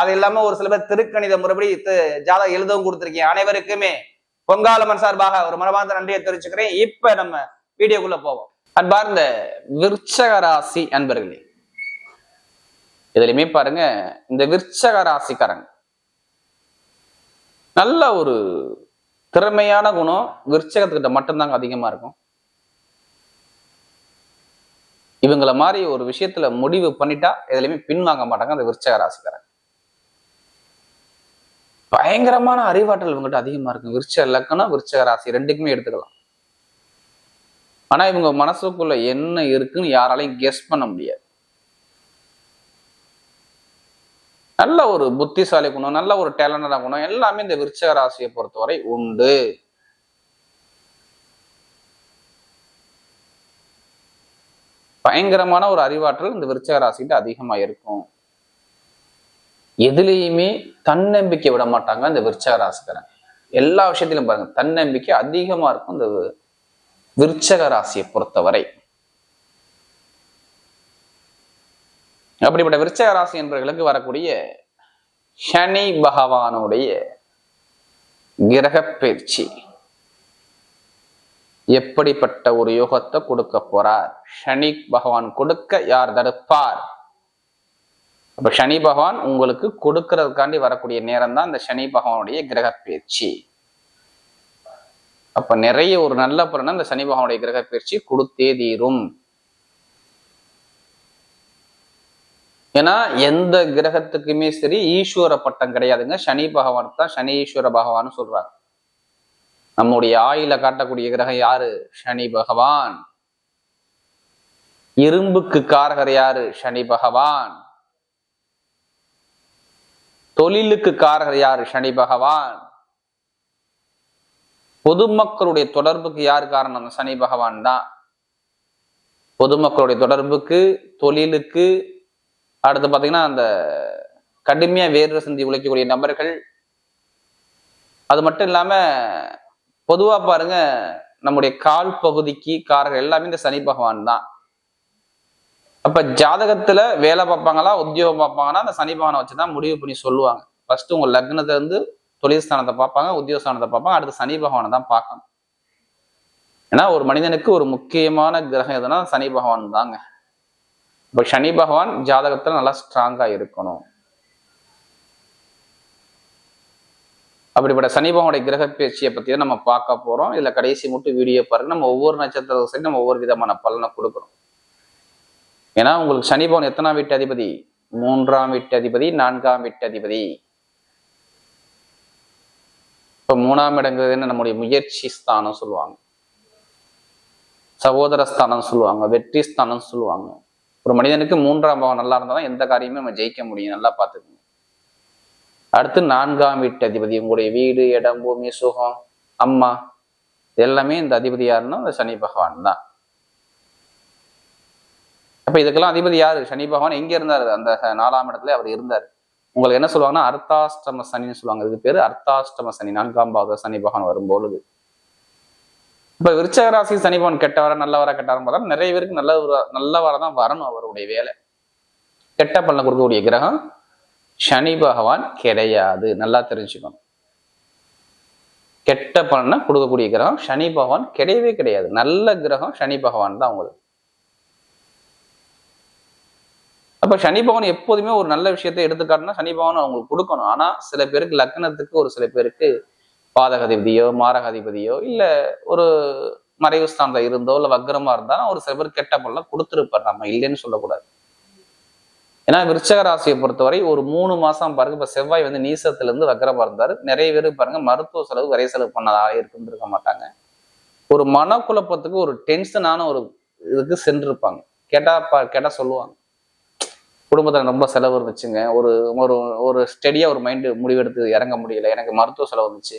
அது இல்லாம ஒரு சில பேர் திருக்கணித முறைப்படி ஜாதகம் எழுதவும் கொடுத்துருக்கீங்க. அனைவருக்குமே பொங்காலமன் சார்பாக ஒரு மனமார்ந்த நன்றியை தெரிவிச்சுக்கிறேன். இப்ப நம்ம வீடியோக்குள்ள போவோம். அன்பார்ந்த விருச்சக ராசி அன்பர்களே இதுலயுமே பாருங்க இந்த விருச்சக ராசிக்காரங்க. நல்ல ஒரு திறமையான குணம் விருச்சகத்துக்கிட்ட மட்டும்தாங்க அதிகமா இருக்கும். இவங்கள மாதிரி ஒரு விஷயத்துல முடிவு பண்ணிட்டா எதுலையுமே பின்வாங்க மாட்டாங்க அந்த விருச்சக ராசிக்காரங்க. பயங்கரமான அறிவாற்றல் இவங்ககிட்ட அதிகமா இருக்கும் விருச்ச லக்கணம் விருச்சக ராசி ரெண்டுக்குமே எடுத்துக்கலாம். ஆனா இவங்க மனசுக்குள்ள என்ன இருக்குன்னு யாராலையும் கெஸ் பண்ண முடியாது. நல்ல ஒரு புத்திசாலி குணம் நல்ல ஒரு டேலண்டா குணம் எல்லாமே இந்த விருச்சக ராசியை பொறுத்தவரை உண்டு. பயங்கரமான ஒரு அறிவாற்றல் இந்த விருச்சக ராசிகிட்ட அதிகமா இருக்கும். எதுலேயுமே தன்னம்பிக்கை விட மாட்டாங்க அந்த விருச்சக ராசிக்காரன் எல்லா விஷயத்திலும் பாருங்க தன்னம்பிக்கை அதிகமா இருக்கும் இந்த விருச்சக ராசியை பொறுத்தவரை. அப்படிப்பட்ட விருச்சக ராசி என்பவர்களுக்கு வரக்கூடிய சனி பகவானுடைய கிரக பயிற்சி. எப்படிப்பட்ட ஒரு யோகத்தை கொடுக்க போறார்? சனி பகவான் கொடுக்க யார் தடுப்பார்? அப்போ சனி பகவான் உங்களுக்கு கொடுக்கறதுக்காண்டி வரக்கூடிய நேரம் தான் இந்த சனி பகவானுடைய கிரக பயிற்சி அப்ப நிறைய ஒரு நல்ல பலனை இந்த சனி பகவானுடைய கிரக பயிற்சி கொடுத்தே தீரும். ஏன்னா எந்த கிரகத்துக்குமே சரி ஈஸ்வர பட்டம் கிடையாதுங்க. சனி பகவான் தான் சனி ஈஸ்வர பகவான் சொல்றாங்க. நம்முடைய ஆயில காட்டக்கூடிய கிரகம் யாரு? சனி பகவான். இரும்புக்கு காரகர் யாரு? சனி பகவான். தொழிலுக்கு காரகர் யார்? சனி பகவான். பொதுமக்களுடைய தொடர்புக்கு யார் காரணம்? சனி பகவான் தான். பொதுமக்களுடைய தொடர்புக்கு தொழிலுக்கு அடுத்து பார்த்தீங்கன்னா அந்த கடுமையாக வேறு சிந்தி உழைக்கக்கூடிய நபர்கள். அது மட்டும் இல்லாமல் பொதுவாக பாருங்க நம்முடைய கால் பகுதிக்கு காரர்கள் எல்லாமே இந்த சனி பகவான் தான். அப்ப ஜாதகத்துல வேலை பார்ப்பாங்களா உத்தியோகம் பார்ப்பாங்கன்னா அந்த சனி பகவானை வச்சுதான் முடிவு பண்ணி சொல்லுவாங்க. ஃபர்ஸ்ட் உங்க லக்னத்துல இருந்து தொழில் ஸ்தானத்தை பார்ப்பாங்க உத்தியோக ஸ்தானத்தை பார்ப்பாங்க அடுத்து சனி பகவானை தான் பார்க்கணும். ஏன்னா ஒரு மனிதனுக்கு ஒரு முக்கியமான கிரகம் எதுனா சனி பகவான் தாங்க. இப்ப சனி பகவான் ஜாதகத்துல நல்லா ஸ்ட்ராங்கா இருக்கணும். அப்படிப்பட்ட சனி பகவானுடைய கிரக பேச்சியை பத்தி தான் நம்ம பார்க்க போறோம். இதுல கடைசி மட்டும் வீடியோ பாருங்க. நம்ம ஒவ்வொரு நட்சத்திரத்தை சரி நம்ம ஒவ்வொரு விதமான பலனை கொடுக்குறோம். ஏன்னா உங்களுக்கு சனி பவன் எத்தனாம் வீட்டு அதிபதி? மூன்றாம் வீட்டு அதிபதி நான்காம் வீட்டு அதிபதி. இப்ப மூணாம் இடங்கிறதுன்னு நம்முடைய முயற்சி ஸ்தானம் சொல்லுவாங்க. சகோதர ஸ்தானம் சொல்லுவாங்க. வெற்றி ஸ்தானம் சொல்லுவாங்க. ஒரு மனிதனுக்கு மூன்றாம் பாவம் நல்லா இருந்தால் தான் எந்த காரியமும் நம்ம ஜெயிக்க முடியும். நல்லா பார்த்துக்கோங்க. அடுத்து நான்காம் வீட்டு அதிபதி. உங்களுடைய வீடு இடம் பூமி சுகம் அம்மா எல்லாமே இந்த அதிபதி யாருன்னா இந்த சனி பகவான் தான். அப்போ இதுக்கெல்லாம் அதிபதி யார்? சனி பகவான் எங்கே இருந்தார்? அந்த நாலாம் இடத்துல அவர் இருந்தார். உங்களுக்கு என்ன சொல்லுவாங்கன்னா அர்த்தாஷ்டம சனின்னு சொல்லுவாங்க. இதுக்கு பேர் அர்த்தாஷ்டம சனி. நான்காம் பாவத சனி பகவான் வரும்பொழுது. இப்போ விருச்சக ராசி சனிபவன் கெட்டவர நல்லவரா கெட்டவரம் பார்த்தா நிறைய பேருக்கு நல்ல நல்லவரா தான் வரணும் அவருடைய வேலை. கெட்ட பலனை கொடுக்கக்கூடிய கிரகம் சனி பகவான் கிடையாது. நல்லா தெரிஞ்சுக்கணும். கெட்ட பலனை கொடுக்கக்கூடிய கிரகம் சனி பகவான் கிடையவே கிடையாது. நல்ல கிரகம் சனி பகவான் தான் உங்களுக்கு. அப்போ சனி பகவான் எப்போதுமே ஒரு நல்ல விஷயத்தை எடுத்துக்காட்டுனா சனி பகவான் அவங்களுக்கு கொடுக்கணும். ஆனால் சில பேருக்கு லக்னத்துக்கு ஒரு சில பேருக்கு பாதகாதிபதியோ மாரகாதிபதியோ இல்ல ஒரு மறைவு ஸ்தானத்தில் இருந்தோ இல்ல வக்ரமா இருந்தால் ஒரு சில பேர் கெட்ட பொருளாக கொடுத்துருப்பார். நம்ம இல்லைன்னு சொல்லக்கூடாது. ஏன்னா விருச்சக ராசியை பொறுத்தவரை ஒரு மூணு மாசம் பாருங்க. இப்ப செவ்வாய் வந்து நீசத்துல இருந்து வக்ரமா இருந்தாரு. நிறைய பேர் பாருங்க மருத்துவ செலவு வரை செலவு பண்ணதாக இருக்க மாட்டாங்க. ஒரு மனக்குழப்பத்துக்கு ஒரு டென்ஷனான ஒரு இதுக்கு சென்றிருப்பாங்க. கேட்டா பா கேட்டா சொல்லுவாங்க. குடும்பத்தில் ரொம்ப செலவு இருந்துச்சுங்க. ஒரு ஒரு ஒரு ஸ்டெடியாக ஒரு மைண்டு முடிவெடுத்து இறங்க முடியல. எனக்கு மருத்துவ செலவு வந்துச்சு.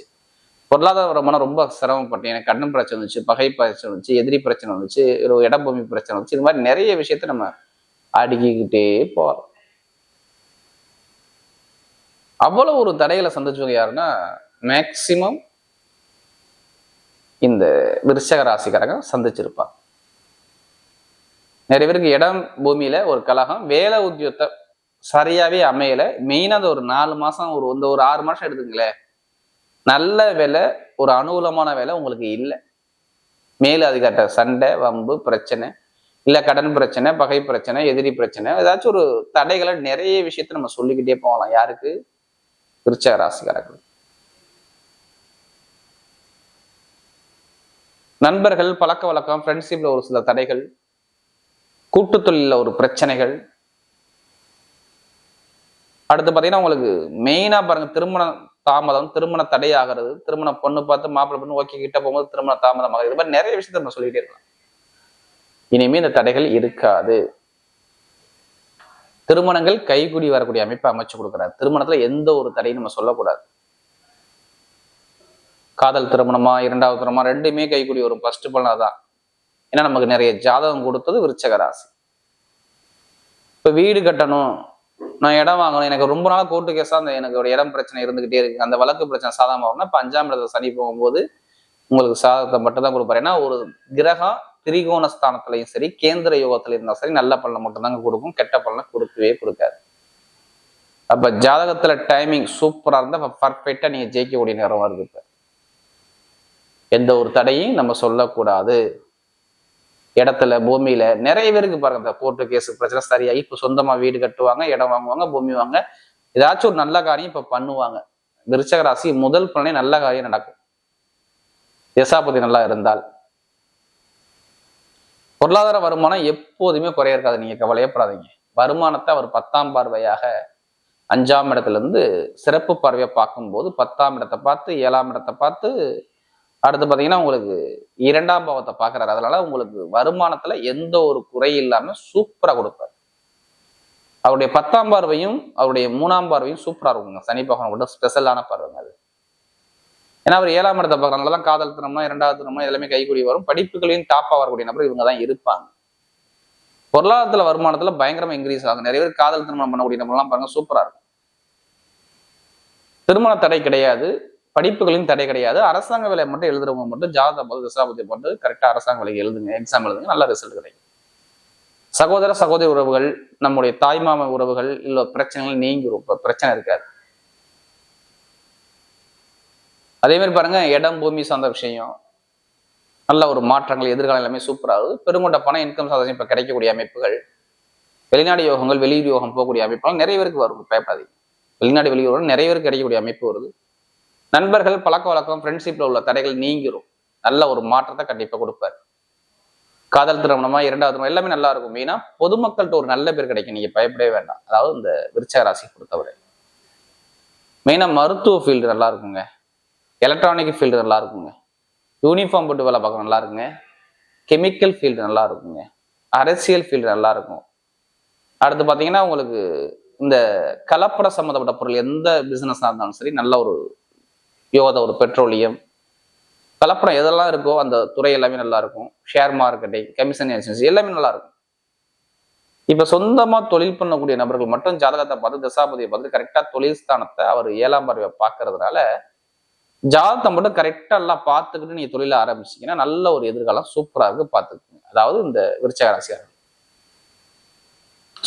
பொருளாதாரமான ரொம்ப சிரமப்பட்டேன் எனக்கு கடன் பிரச்சனை வந்துச்சு பகை பிரச்சனை வந்துச்சு எதிரி பிரச்சனை வந்துச்சு ஒரு இடப்பூமி பிரச்சனை வந்துச்சு. இது மாதிரி நிறைய விஷயத்த நம்ம அடுக்கிக்கிட்டே போகிறோம் அவ்வளோ ஒரு தடைகளை சந்திச்சவங்க யாருன்னா மேக்சிமம் இந்த விருஷக ராசிக்காரங்க சந்திச்சிருப்பாங்க. நிறைய பேருக்கு இடம் பூமியில ஒரு கலகம் வேலை உத்தியோகத்தை சரியாவே அமையல. மெயினா அது ஒரு நாலு மாசம் ஒரு இந்த ஒரு ஆறு மாசம் எடுத்துங்களேன் நல்ல வேலை ஒரு அனுகூலமான வேலை உங்களுக்கு இல்லை. மேல அதிகாட்ட சண்டை வம்பு பிரச்சனை இல்ல கடன் பிரச்சனை பகை பிரச்சனை எதிரி பிரச்சனை ஏதாச்சும் ஒரு தடைகளை நிறைய விஷயத்த நம்ம சொல்லிக்கிட்டே போகலாம். யாருக்கு? விருச்சக ராசிக்காரர்கள் நண்பர்கள் பழக்க வழக்கம் ஃப்ரெண்ட்ஷிப்ல ஒரு சில தடைகள் கூட்டு தொழிலில் ஒரு பிரச்சனைகள். அடுத்து பார்த்தீங்கன்னா உங்களுக்கு மெயினா பாருங்க திருமணம் தாமதம் திருமண தடை ஆகிறது திருமண பொண்ணு பார்த்து மாப்பிள்ளை பொண்ணு ஓகே கிட்ட போகும்போது திருமண தாமதம் ஆகுது இது மாதிரி நிறைய விஷயத்த நம்ம சொல்லிட்டே இருக்கலாம். இனிமே இந்த தடைகள் இருக்காது. திருமணங்கள் கைகூடி வரக்கூடிய அமைப்பை அமைச்சு கொடுக்குறாரு. திருமணத்துல எந்த ஒரு தடையும் நம்ம சொல்லக்கூடாது. காதல் திருமணமா இரண்டாவது திருமணமா ரெண்டுமே கைகூடி வரும். ஃபர்ஸ்ட் பண்ணாதான் ஏன்னா நமக்கு நிறைய ஜாதகம் கொடுத்தது விருச்சக ராசி இப்போ வீடு கட்டணும் நான் இடம் வாங்கணும் எனக்கு ரொம்ப நாள் கோர்ட்டு கேஸாக அந்த எனக்கு ஒரு இடம் பிரச்சனை இருந்துகிட்டே இருக்கு. அந்த வழக்கு பிரச்சனை சாதகமாக வரும்னா இப்ப அஞ்சாம் இடத்துல சனி போகும்போது உங்களுக்கு சாதகத்தை மட்டும் தான் கொடுப்பாரு. ஏன்னா ஒரு கிரகம் திரிகோணஸ்தானத்துலையும் சரி கேந்திர யோகத்துல இருந்தாலும் சரி நல்ல பலனை மட்டும் தாங்க கொடுக்கும். கெட்ட பலனை கொடுக்கவே கொடுக்காது. அப்ப ஜாதகத்துல டைமிங் சூப்பரா இருந்தா பர்ஃபெக்டா நீங்க ஜெயிக்கக்கூடிய நேரம் வருது இப்ப. எந்த ஒரு தடையும் நம்ம சொல்லக்கூடாது. இடத்துல பூமியில நிறைய பேருக்கு பாருங்க இந்த கோர்ட்டு கேஸ் பிரச்சனை சரியாகி இப்போ சொந்தமா வீடு கட்டுவாங்க இடம் வாங்குவாங்க பூமி வாங்க. ஏதாச்சும் ஒரு நல்ல காரியம் இப்ப பண்ணுவாங்க. விருச்சக ராசி முதல் பலனே நல்ல காரியம் நடக்கும். தசாபதி நல்லா இருந்தால். பொருளாதார வருமானம் எப்போதுமே குறைய இருக்காது. நீங்க கவலையப்படாதீங்க. வருமானத்தை அவர் பத்தாம் பார்வையாக அஞ்சாம் இடத்துல இருந்து சிறப்பு பார்வையை பார்க்கும்போது பத்தாம் இடத்தை பார்த்து ஏழாம் இடத்தை பார்த்து அடுத்து பார்த்தீங்கன்னா உங்களுக்கு இரண்டாம் பாவத்தை பார்க்குறாரு அதனால உங்களுக்கு வருமானத்துல எந்த ஒரு குறை இல்லாம சூப்பரா கொடுப்பாரு. அவருடைய பத்தாம் பார்வையும் அவருடைய மூணாம் பார்வையும் சூப்பரா இருக்குங்க. சனி பகவான் கூட ஸ்பெஷலான பார்வைங்க அது. ஏன்னா அவர் ஏழாம் இடத்தை பார்க்கறதுனால தான் காதல் திருமணம் இரண்டாவது திருமணம் எல்லாமே கைகூடி வரும். படிப்புகளையும் டாப்பாக வரக்கூடிய நபர் இவங்க தான் இருப்பாங்க. பொருளாதாரத்துல வருமானத்துல பயங்கரமா இன்க்ரீஸ் ஆகும் நிறைய பேர் காதல் திருமணம் பண்ணக்கூடிய நபர்லாம் பாருங்க சூப்பரா இருக்கும். திருமண தடை கிடையாது. படிப்புகளையும் தடை கிடையாது. அரசாங்க வேலை மட்டும் எழுதுறவங்க மட்டும் ஜாதக போது விசாபத்தை போட்டு கரெக்டாக அரசாங்க வேலைக்கு எழுதுங்க எக்ஸாம் எழுதுங்க நல்ல ரிசல்ட் கிடைக்கும். சகோதர சகோதரி உறவுகள் நம்முடைய தாய்மாம உறவுகள் இல்ல பிரச்சனைகள் நீங்க பிரச்சனை இருக்காது. அதே மாதிரி பாருங்க இடம் பூமி சார்ந்த விஷயம். நல்ல ஒரு மாற்றங்கள் எதிர்காலம் எல்லாமே சூப்பராகுது பெருங்கொண்ட பணம் இன்கம் சாதனை இப்ப கிடைக்கக்கூடிய அமைப்புகள். வெளிநாடு யோகங்கள் வெளியூர் யோகம் போகக்கூடிய அமைப்புகள் நிறைய பேருக்கு வரும் பயப்படாதீங்க வெளிநாடு வெளியூர் நிறைய பேருக்கு கிடைக்கக்கூடிய அமைப்பு வருது. நண்பர்கள் பழக்க வழக்கம் ஃப்ரெண்ட்ஷிப்ல உள்ள தடைகள் நீங்கிரும். நல்ல ஒரு மாற்றத்தை கண்டிப்பா கொடுப்பாரு. காதல் திருமணமா இரண்டாவது எல்லாமே நல்லா இருக்கும். மெயினா பொதுமக்கள்கிட்ட ஒரு நல்ல பேர் கிடைக்கும் நீங்க பயப்படவே வேண்டாம். அதாவது இந்த விருச்ச ராசி பொறுத்தவரை. மெயினா மருத்துவ ஃபீல்டு நல்லா இருக்குங்க. எலக்ட்ரானிக் ஃபீல்டு நல்லா இருக்குங்க. யூனிஃபார்ம் போட்டு வேலை பார்க்க நல்லா இருக்குங்க. கெமிக்கல் ஃபீல்டு நல்லா இருக்குங்க. அரசியல் ஃபீல்டு நல்லா இருக்கும். அடுத்து பார்த்தீங்கன்னா உங்களுக்கு இந்த கலப்பட சம்மந்தப்பட்ட பொருள் எந்த பிஸ்னஸாக இருந்தாலும் சரி நல்ல ஒரு யோகத ஒரு பெட்ரோலியம். கலப்படம் எதெல்லாம் இருக்கோ அந்த துறை எல்லாமே நல்லா இருக்கும் ஷேர் மார்க்கெட்டிங் கமிஷன் ஏஜென்சி எல்லாமே நல்லா இருக்கும் இப்ப சொந்தமா தொழில் பண்ணக்கூடிய நபர்கள் மட்டும் ஜாதகத்தை பார்த்து தசாபதியை பார்த்து கரெக்டா தொழில் ஸ்தானத்தை அவர் ஏழாம் பார்வையை பார்க்கறதுனால ஜாதகத்தை மட்டும் கரெக்டா எல்லாம் பார்த்துக்கிட்டு நீங்க தொழில ஆரம்பிச்சீங்கன்னா நல்ல ஒரு எதிர்காலம் சூப்பரா இருக்கு பார்த்துக்குங்க. அதாவது இந்த விருச்சக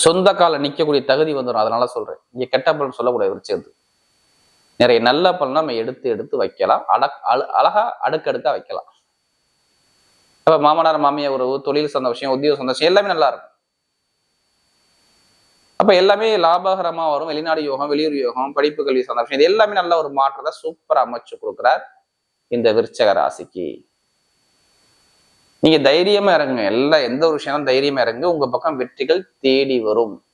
சொந்த கால நிக்கக்கூடிய தகுதி வந்துடும் அதனால சொல்றேன். இங்க கெட்ட பலன் சொல்லக்கூடிய விருச்சகத்துக்கு. நிறைய நல்ல பலன் நம்ம எடுத்து எடுத்து வைக்கலாம். அடக் அழு அழகா அடுக்கடுக்கா வைக்கலாம். அப்ப மாமனார் மாமியார் உறவு தொழில் சந்தோஷம் உத்தியோக சந்தோஷம் எல்லாமே நல்லா இருக்கும். அப்ப எல்லாமே லாபகரமா வரும். வெளிநாடு யோகம் வெளியூர் யோகம் படிப்பு கல்வி சந்தோஷம் இது எல்லாமே நல்ல ஒரு மாற்றத்தை சூப்பர் அமைச்சு கொடுக்குறார் இந்த விருச்சக ராசிக்கு. நீங்க தைரியமா இறங்குங்க. எல்லா எந்த ஒரு விஷயம் தைரியமா இறங்கு உங்க பக்கம் வெற்றிகள் தேடி வரும்.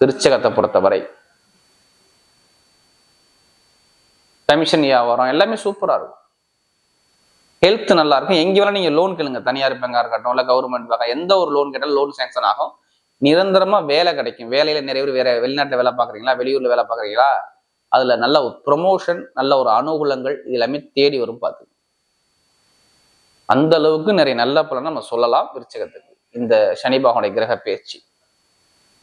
விருச்சகத்தை பொறுத்தவரை. கமிஷன் வியாபாரம் எல்லாமே சூப்பராக இருக்கும். ஹெல்த் நல்லா இருக்கும். எங்கே வேணால் நீங்கள் லோன் கேளுங்க. தனியார் பேங்கா இருக்கட்டும் இல்லை கவர்மெண்ட் பேங்கா எந்த ஒரு லோன் கேட்டாலும் லோன் சேங்ஷன் ஆகும். நிரந்தரமாக வேலை கிடைக்கும். வேலையில் நிறைய பேர் வேற வெளிநாட்டில் வேலை பார்க்குறீங்களா? வெளியூரில் வேலை பார்க்குறீங்களா? அதில் நல்ல ஒரு ப்ரொமோஷன் நல்ல ஒரு அனுகூலங்கள் இது எல்லாமே தேடி வரும் பார்த்து. அந்த அளவுக்கு நிறைய நல்ல பலன் நம்ம சொல்லலாம் விருச்சகத்துக்கு. இந்த சனி பகவானுடைய கிரக பேச்சு.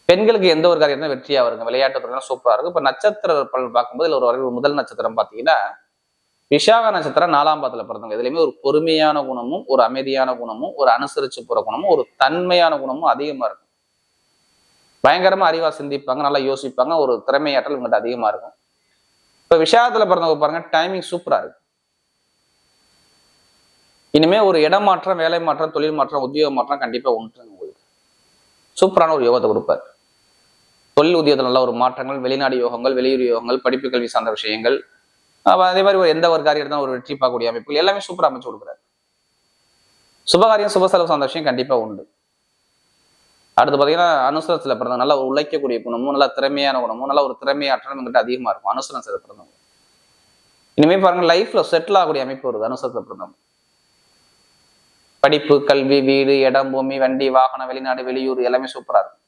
பெண்களுக்கு எந்த ஒரு காரியம் வெற்றியாக வெற்றியா வருங்க. விளையாட்டு துறையெல்லாம் சூப்பரா இருக்கும். இப்ப நட்சத்திர பலன் பார்க்கும்போது இதுல ஒரு வரைவு முதல் நட்சத்திரம் பாத்தீங்கன்னா விஷாக நட்சத்திரம் நாலாம் பாதத்துல பிறந்தவங்க. இதுலயுமே ஒரு பொறுமையான குணமும் ஒரு அமைதியான குணமும் ஒரு அனுசரிச்சு போற குணமும் ஒரு தன்மையான குணமும் அதிகமா இருக்கும். பயங்கரமா அறிவா சிந்திப்பாங்க நல்லா யோசிப்பாங்க ஒரு திறமையாற்றல் இவங்ககிட்ட அதிகமா இருக்கும். இப்ப விஷாகத்துல பிறந்தவங்க பாருங்க டைமிங் சூப்பரா இருக்கு. இனிமே ஒரு இடம் மாற்றம் வேலை மாற்றம் தொழில் மாற்றம் உத்தியோக மாற்றம் கண்டிப்பா உண்டு உங்களுக்கு. சூப்பரான ஒரு யோகத்தை கொடுப்பார். தொழில் உத்தியோகத்தில் நல்ல ஒரு மாற்றங்கள் வெளிநாடு யோகங்கள் வெளியூர் யோகங்கள் படிப்பு கல்வி சார்ந்த விஷயங்கள். அதே மாதிரி ஒரு எந்த ஒரு காரியம் இருந்தாலும் ஒரு வெற்றி பார்க்கக்கூடிய அமைப்புகள் எல்லாமே சூப்பர் அமைச்சு கொடுக்குறாரு. சுபகாரியம் சுப செலவு சார்ந்த விஷயம் கண்டிப்பா உண்டு. அடுத்து பாத்தீங்கன்னா அனுசரத்தில் பிறந்தவங்க நல்ல ஒரு உழைக்கக்கூடிய குணமும் நல்ல திறமையான குணமும் நல்ல ஒரு திறமையாற்றலும் எங்கிட்ட அதிகமா இருக்கும். அனுசரத்துல பிறந்தவங்க. இனிமே பாருங்க லைஃப்ல செட்டில் ஆகக்கூடிய அமைப்பு வருது அனுசரத்தில் பிறந்தவங்க. படிப்பு கல்வி வீடு இடம் பூமி வண்டி வாகனம் வெளிநாடு வெளியூர் எல்லாமே சூப்பரா இருக்கும்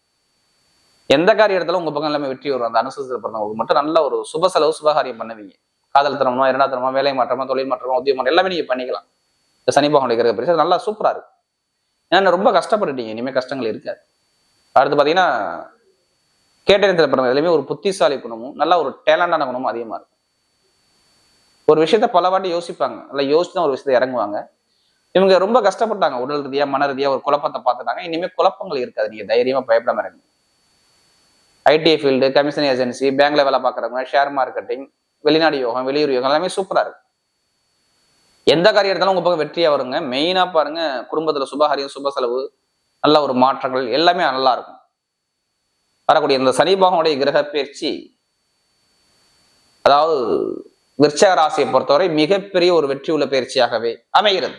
எந்த காரியத்துல உங்க பக்கம் எல்லாமே வெற்றி வரும். அந்த அனுசரத்துல பிறந்தவங்களுக்கு மட்டும் நல்ல ஒரு சுப செலவு சுபகாரியம் பண்ணுவீங்க. காதல் தரமா இரண்டாம் தரமா வேலை மாற்றமா தொழில் மாற்றமா உத்தியம் எல்லாமே நீங்க பண்ணிக்கலாம். இந்த சனி பகவானுடைய கிரக பரிசு நல்லா சூப்பரா இருக்கு. ஏன்னா ரொம்ப கஷ்டப்பட்டுட்டீங்க. இனிமே கஷ்டங்கள் இருக்காது. அடுத்து பாத்தீங்கன்னா கேட்டறியத்தில் பிறந்த எல்லாமே ஒரு புத்திசாலி குணமும் நல்ல ஒரு டேலண்டான குணமும் அதிகமா இருக்கும். ஒரு விஷயத்த பல வாட்டி யோசிப்பாங்க. நல்லா யோசிச்சு தான் ஒரு விஷயத்த இறங்குவாங்க. இவங்க ரொம்ப கஷ்டப்பட்டாங்க. உடல் ரீதியா மன ரீதியா ஒரு குழப்பத்தை பார்த்துட்டாங்க. இனிமே குழப்பங்கள் இருக்காது. நீங்க தைரியமா பயப்படாம இருங்க. ஐடிஐ ஃபீல்டு கமிஷன் ஏஜென்சி பேங்க்ல வேலை பார்க்குறவங்க ஷேர் மார்க்கெட்டிங் வெளிநாடு யோகம் வெளியூர் யோகம் எல்லாமே சூப்பராக இருக்கு. எந்த காரியம் எடுத்தாலும் உங்கள் பக்கம் வெற்றியாக வருங்க. மெயினாக பாருங்க குடும்பத்தில் சுபகாரியம் சுப செலவு நல்ல ஒரு மாற்றங்கள் எல்லாமே நல்லா இருக்கும். வரக்கூடிய இந்த சனி கிரக பயிற்சி அதாவது விருச்சக ராசியை பொறுத்தவரை மிகப்பெரிய ஒரு வெற்றி உள்ள பயிற்சியாகவே அமைகிறது.